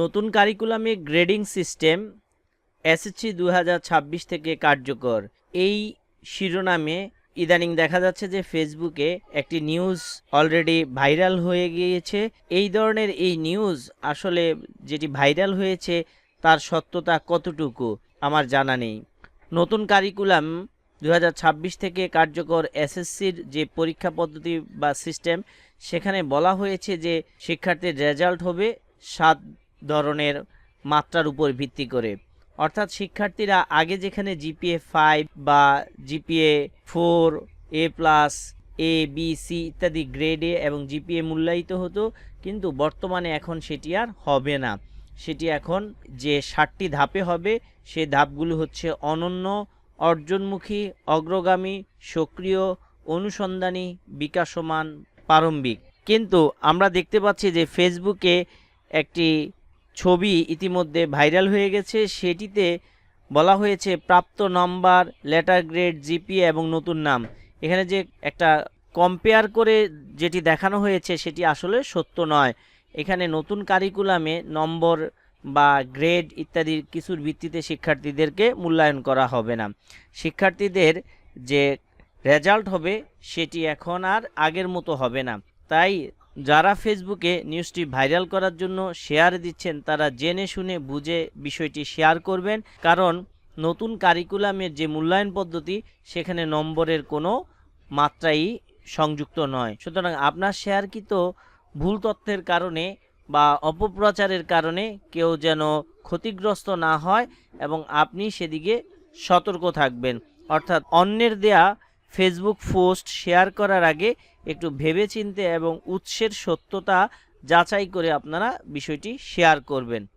নতুন কারিকুলামে grading system SSC দু হাজার ছাব্বিশ থেকে কার্যকর। এই শিরোনামে ইদানিং দেখা যাচ্ছে যে ফেসবুকে একটি নিউজ অলরেডি ভাইরাল হয়ে গিয়েছে। এই ধরনের এই নিউজ আসলে যেটি ভাইরাল হয়েছে, তার সত্যতা কতটুকু আমার জানা নেই। নতুন কারিকুলাম দু হাজার ছাব্বিশ থেকে কার্যকর এসএসসির যে পরীক্ষা পদ্ধতি বা সিস্টেম সেখানে বলা হয়েছে যে শিক্ষার্থীর রেজাল্ট হবে সাত ধরনের মাত্রার উপর ভিত্তি করে। অর্থাৎ শিক্ষার্থীরা আগে যেখানে জিপিএ ফাইভ বা GPA four A plus A B C ইত্যাদি গ্রেডে এবং জিপিএ মূল্যায়িত হতো, কিন্তু বর্তমানে এখন সেটি আর হবে না। সেটি এখন যে ষাটটি ধাপে হবে, সে ধাপগুলো হচ্ছে অনন্য, অর্জনমুখী, অগ্রগামী, সক্রিয়, অনুসন্ধানী, বিকাশমান, প্রারম্ভিক। কিন্তু আমরা দেখতে পাচ্ছি যে ফেসবুকে একটি ছবি ইতিমধ্যে ভাইরাল হয়ে গেছে। সেটিতে বলা হয়েছে প্রাপ্ত নম্বর, লেটার গ্রেড, জিপিএ এবং নতুন নাম। এখানে যে একটা কম্পেয়ার করে যেটি দেখানো হয়েছে সেটি আসলে সত্য নয়। এখানে নতুন কারিকুলামে নম্বর বা গ্রেড ইত্যাদি কিছুর ভিত্তিতে শিক্ষার্থীদেরকে মূল্যায়ন করা হবে না। শিক্ষার্থীদের যে রেজাল্ট হবে সেটি এখন আর আগের মতো হবে না। তাই যারা ফেসবুকে নিউজটি ভাইরাল করার জন্য শেয়ার দিচ্ছেন, তারা জেনে শুনে বুঝে বিষয়টি শেয়ার করবেন। কারণ নতুন কারিকুলামের যে মূল্যায়ন পদ্ধতি, সেখানে নম্বরের কোনো মাত্রাই সংযুক্ত নয়। সুতরাং আপনার শেয়ারকৃত ভুল তথ্যের কারণে বা অপপ্রচারের কারণে কেউ যেন ক্ষতিগ্রস্ত না হয় এবং আপনি সেদিকে সতর্ক থাকবেন। অর্থাৎ অন্যের দেয়া ফেসবুক পোস্ট শেয়ার করার আগে একটু ভেবে চিনতে এবং উৎসের সত্যতা যাচাই করে আপনারা বিষয়টি শেয়ার করবেন।